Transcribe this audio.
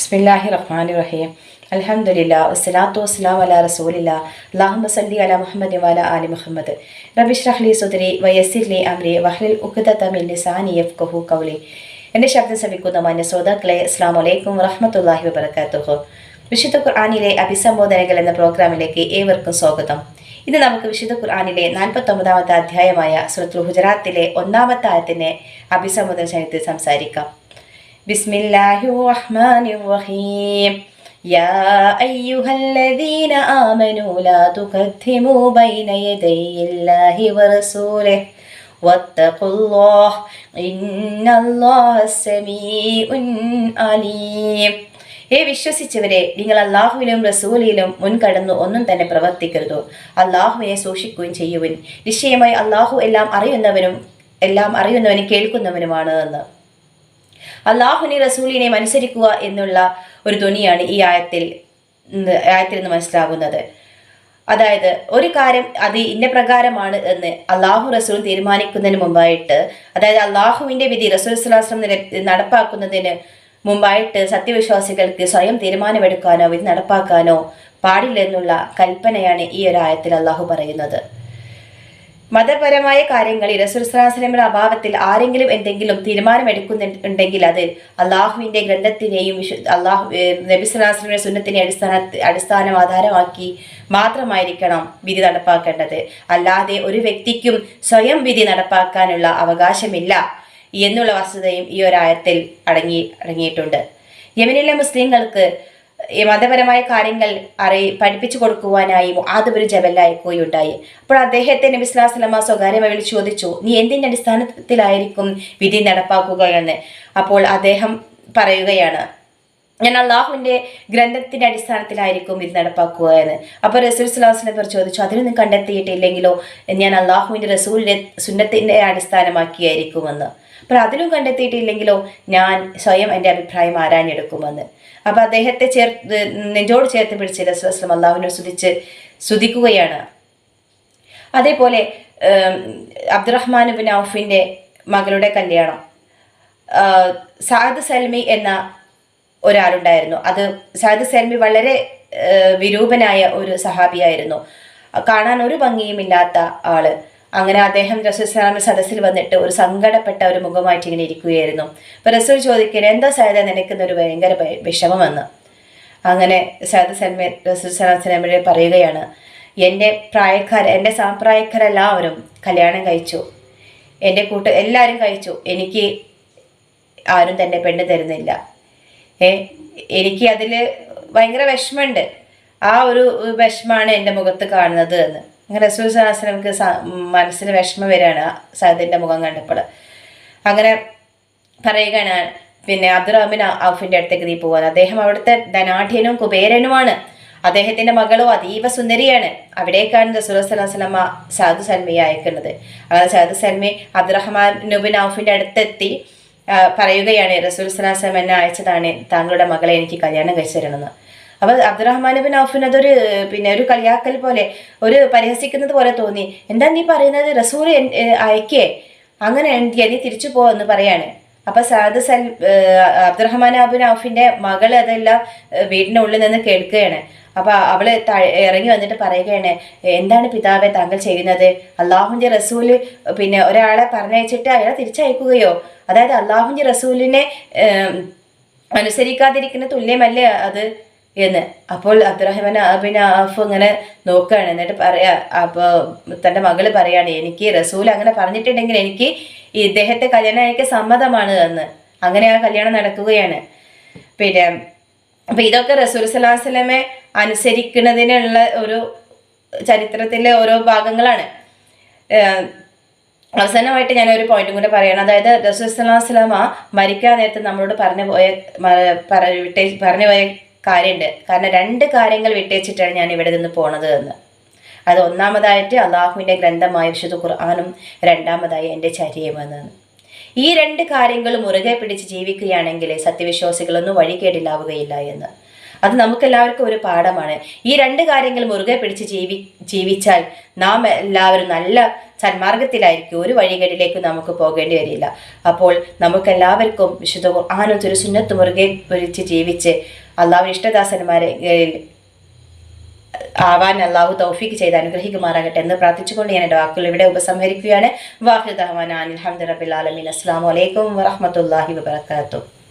ബിസ്മില്ലാഹി റഹ്മാൻ റഹീം അലഹമുല്ല വസ്സലാത്തു വസ്സലാം അല റസൂലില്ല. അല്ലാഹുമ്മ സല്ലി അല മുഹമ്മദ് വാല ആലി മുഹമ്മദ്. റബി ഷ്റഹ്ലി സുദരി വയസ്സിർലി അമ്രി വഹ്ലിൽ ഉഖ്ദത മിൻ ലിസാനി യഫ്ഖഹു കൗലി എന്റെ ശബ്ദം ശ്രമിക്കുന്ന മാന്യ ശ്രോതാക്കളെ അസ്സാം വലൈക്കും വറഹമത്തല്ലാഹി വബർക്കാത്തുഹു വിശുദ്ധ ഖുർആാനിലെ അഭിസംബോധനകൾ എന്ന പ്രോഗ്രാമിലേക്ക് ഏവർക്കും സ്വാഗതം. ഇന്ന് നമുക്ക് വിശുദ്ധ ഖുർആാനിലെ നാൽപ്പത്തൊമ്പതാമത്തെ അധ്യായമായ സുഹൃത്തു ഹുജറാത്തിലെ ഒന്നാമത്തെ ആയത്തിനെ അഭിസംബോധന ചെയ്ത് സംസാരിക്കാം. بسم الله الرحمن الرحيم يا أيها الذين آمنوا لا تقدموا بين يدي الله ورسوله واتقوا الله إن الله سميع عليم ഏ വിശ്വസിച്ചവരെ നിങ്ങൾ അള്ളാഹുവിലും റസൂലിലും മുൻകടന്നു ഒന്നും തന്നെ പ്രവർത്തിക്കരുത് അള്ളാഹുവിനെ സൂക്ഷിക്കുകയും ചെയ്യുവിൻ നിശ്ചയമായി അള്ളാഹു എല്ലാം അറിയുന്നവനും എല്ലാം അറിയുന്നവനും കേൾക്കുന്നവനുമാണ് എന്ന് അള്ളാഹുനെ റസൂലിനെ അനുസരിക്കുക എന്നുള്ള ഒരു ധ്വനിയാണ് ഈ ആയത്തിൽ ആയത്തിൽ നിന്ന് മനസ്സിലാകുന്നത്. അതായത് ഒരു കാര്യം അത് ഇന്ന പ്രകാരമാണ് എന്ന് അള്ളാഹു റസൂൽ തീരുമാനിക്കുന്നതിന് മുമ്പായിട്ട് അതായത് അള്ളാഹുവിന്റെ വിധി റസൂൽ സ്വലാസ്ലം നടപ്പാക്കുന്നതിന് മുമ്പായിട്ട് സത്യവിശ്വാസികൾക്ക് സ്വയം തീരുമാനമെടുക്കാനോ വിധി നടപ്പാക്കാനോ പാടില്ല എന്നുള്ള കൽപ്പനയാണ് ഈ ഒരു ആയത്തിൽ അള്ളാഹു പറയുന്നത്. മതപരമായ കാര്യങ്ങളിൽ റസൂൽസ്ലാസ്ലമിയുടെ അഭാവത്തിൽ ആരെങ്കിലും എന്തെങ്കിലും തീരുമാനമെടുക്കുന്നുണ്ടെങ്കിൽ അത് അള്ളാഹുവിന്റെ ഗ്രന്ഥത്തിനെയും അള്ളാഹു നബിസ്ലാസ്ലമിയുടെ സുന്നത്തിനെ അടിസ്ഥാന അടിസ്ഥാനം ആധാരമാക്കി മാത്രമായിരിക്കണം വിധി നടപ്പാക്കേണ്ടത്. അല്ലാതെ ഒരു വ്യക്തിക്കും സ്വയം വിധി നടപ്പാക്കാനുള്ള അവകാശമില്ല എന്നുള്ള വസ്തുതയും ഈ ഒരായത്തിൽ അടങ്ങി അടങ്ങിയിട്ടുണ്ട്. യമനിലെ മുസ്ലിങ്ങൾക്ക് മതപരമായ കാര്യങ്ങൾ അറി പഠിപ്പിച്ചു കൊടുക്കുവാനായി ആദ്യമൊരു ജബല്ല അയക്കുകയുണ്ടായി അപ്പോൾ അദ്ദേഹത്തെ നബി സ്വകാര്യമായി വിളിച്ചു ചോദിച്ചു നീ എന്തിന്റെ അടിസ്ഥാനത്തിലായിരിക്കും വിധി നടപ്പാക്കുക എന്ന്? അപ്പോൾ അദ്ദേഹം പറയുകയാണ് ഞാൻ അള്ളാഹുവിന്റെ ഗ്രന്ഥത്തിന്റെ അടിസ്ഥാനത്തിലായിരിക്കും ഇത് നടപ്പാക്കുക എന്ന്. അപ്പോൾ റസൂൽ സ്വലാസ്ലിനെ പേർ ചോദിച്ചു അതിനൊന്നും കണ്ടെത്തിയിട്ടില്ലെങ്കിലോ? ഞാൻ അള്ളാഹുവിന്റെ റസൂലിന്റെ സുന്നത്തിന്റെ അടിസ്ഥാനമാക്കിയായിരിക്കുമെന്ന്. അപ്പോൾ അതിലും കണ്ടെത്തിയിട്ടില്ലെങ്കിലോ? ഞാൻ സ്വയം എന്റെ അഭിപ്രായം ആരാഞ്ഞെടുക്കുമെന്ന്. അപ്പോൾ അദ്ദേഹത്തെ ചേർത്ത് നെഞ്ചോട് ചേർത്ത് പിടിച്ച് റസൂൽ അള്ളാഹുവിനെ സ്തുതിച്ച് സ്തുതിക്കുകയാണ്. അതേപോലെ അബ്ദുറഹ്മാൻ ബിൻ ഔഫിന്റെ മകളുടെ കല്യാണം. സാദ് സൽമി എന്ന ഒരാളുണ്ടായിരുന്നു. അത് സാദ് സൽമി വളരെ വിരൂപനായ ഒരു സഹാബിയായിരുന്നു. കാണാൻ ഒരു ഭംഗിയുമില്ലാത്ത ആൾ. അങ്ങനെ അദ്ദേഹം റസൂസ്ലാമിന്റെ സദസ്സിൽ വന്നിട്ട് ഒരു സങ്കടപ്പെട്ട ഒരു മുഖമായിട്ട് ഇങ്ങനെ ഇരിക്കുകയായിരുന്നു. അപ്പൊ റസൂൽ എന്താ സൈദ നിനക്കുന്ന ഒരു ഭയങ്കര വിഷമമെന്ന് അങ്ങനെ സൈദ് സൽമ റസൂൽ പറയുകയാണ് എന്റെ പ്രായക്കാർ എന്റെ സാമ്പ്രായക്കാരെല്ലാവരും കല്യാണം കഴിച്ചു. എന്റെ കൂട്ട് എല്ലാവരും കഴിച്ചു. എനിക്ക് ആരും തന്നെ പെണ്ണ് തരുന്നില്ല. ഏ എനിക്ക് അതിൽ ഭയങ്കര വിഷമമുണ്ട്. ആ ഒരു വിഷമാണ് എന്റെ മുഖത്ത് കാണുന്നത് എന്ന്. അങ്ങനെ റസൂൽ സലാസ്ലമക്ക് മനസ്സിന് വിഷമം വരികയാണ് സഹദിന്റെ മുഖം കണ്ടപ്പോൾ അങ്ങനെ പറയുകയാണ് പിന്നെ അബ്ദുറഹ്മിൻ ഔഫിന്റെ അടുത്തേക്ക് നീ പോകാൻ അദ്ദേഹം അവിടുത്തെ ധനാഠ്യനും കുബേരനുമാണ്. അദ്ദേഹത്തിന്റെ മകളും അതീവ സുന്ദരിയാണ്. അവിടേക്കാണ് സ്വലാസ്ലമ സാദു സൽമിയെ അയക്കുന്നത്. അങ്ങനെ സാദു സൽമി അബ്ദുറഹ്മാൻ നുബിൻ ഔഫിന്റെ അടുത്തെത്തി പറയുകയാണ് റസൂൽ സ്വലാസ്ലം എന്നെ അയച്ചതാണ്. താങ്കളുടെ മകളെ എനിക്ക് കല്യാണം കഴിച്ചു തരണമെന്ന്. അപ്പൊ അബ്ദുറഹ്മാൻ ബിൻ ഔഫിന് അതൊരു പിന്നെ ഒരു കളിയാക്കൽ പോലെ ഒരു പരിഹസിക്കുന്നത് പോലെ തോന്നി. എന്താ നീ പറയുന്നത്? റസൂൽ അയക്കേ. അങ്ങനെ നീ തിരിച്ചു പോ എന്ന് പറയാണ്. അപ്പൊ സാദ് സൽ അബ്ദുറഹ്മാൻ അബിൻ ഔഫിന്റെ മകൾ അതെല്ലാം വീടിന്റെ ഉള്ളിൽ നിന്ന് കേൾക്കുകയാണ്. അപ്പൊ അവൾ ഇറങ്ങി വന്നിട്ട് പറയുകയാണ് എന്താണ് പിതാവെ താങ്കൾ ചെയ്യുന്നത്? അള്ളാഹുന്റെ റസൂൽ പിന്നെ ഒരാളെ പറഞ്ഞയച്ചിട്ട് അയാളെ തിരിച്ചയക്കുകയോ? അതായത് അള്ളാഹുന്റെ റസൂലിനെ അനുസരിക്കാതിരിക്കുന്ന തുല്യമല്ലേ അത്? എന്ന്. അപ്പോൾ അബ്ദുറഹിമാൻ ബിൻ ആഫ് ഇങ്ങനെ നോക്കുകയാണ് എന്നിട്ട് പറയാ അപ്പോൾ തന്റെ മകൾ പറയാണ് എനിക്ക് റസൂൽ അങ്ങനെ പറഞ്ഞിട്ടുണ്ടെങ്കിൽ എനിക്ക് ഇദ്ദേഹത്തെ കല്യാണം സമ്മതമാണ് എന്ന്. അങ്ങനെ ആ കല്യാണം നടക്കുകയാണ്. പിന്നെ അപ്പൊ ഇതൊക്കെ റസൂൽ സലാഹുലമെ അനുസരിക്കുന്നതിനുള്ള ഒരു ചരിത്രത്തിലെ ഓരോ ഭാഗങ്ങളാണ്. അവസാനമായിട്ട് ഞാൻ ഒരു പോയിന്റും കൂടെ പറയണം. അതായത് റസൂൽ റസൂസ്ലാസ്ലാമ മരിക്കാൻ നേരത്തെ നമ്മളോട് പറഞ്ഞു പോയ പറഞ്ഞു പോയ കാര്യമുണ്ട് കാരണം രണ്ട് കാര്യങ്ങൾ വിട്ടേച്ചിട്ടാണ് ഞാൻ ഇവിടെ നിന്ന് പോണത് എന്ന്. അത് ഒന്നാമതായിട്ട് അള്ളാഹുവിന്റെ ഗ്രന്ഥമായ വിശുദ്ധ ഖുർആാനും രണ്ടാമതായി എന്റെ ചര്യമെന്ന് ഈ രണ്ട് കാര്യങ്ങളും മുറുകെ പിടിച്ച് ജീവിക്കുകയാണെങ്കിൽ സത്യവിശ്വാസികളൊന്നും വഴികേടിലാവുകയില്ല എന്ന്. അത് നമുക്കെല്ലാവർക്കും ഒരു പാഠമാണ്. ഈ രണ്ട് കാര്യങ്ങൾ മുറുകെ പിടിച്ച് ജീവി ജീവിച്ചാൽ നാം എല്ലാവരും നല്ല സന്മാർഗത്തിലായിരിക്കും. ഒരു വഴികേടിലേക്ക് നമുക്ക് പോകേണ്ടി വരില്ല. അപ്പോൾ നമുക്കെല്ലാവർക്കും വിശുദ്ധ ഖുർആാനും തിരുസുന്നത്ത് മുറുകെ പിടിച്ച് ജീവിച്ച് അള്ളാഹു ഇഷ്ടദാസന്മാരെ ആവാൻ അള്ളാഹു തൗഫീക്ക് ചെയ്ത് അനുഗ്രഹിക്കുമാറാകട്ടെ എന്ന് പ്രാർത്ഥിച്ചുകൊണ്ട് ഞാൻ എന്റെ വാക്കുകൾ ഇവിടെ ഉപസംഹരിക്കുകയാണ്. വാഹിദ് അലഹമ്മദ് റബിൻ ആലമീൻ. അസ്സാം വലൈക്കും വറഹമത്തല്ലാഹി വബർക്കാത്തു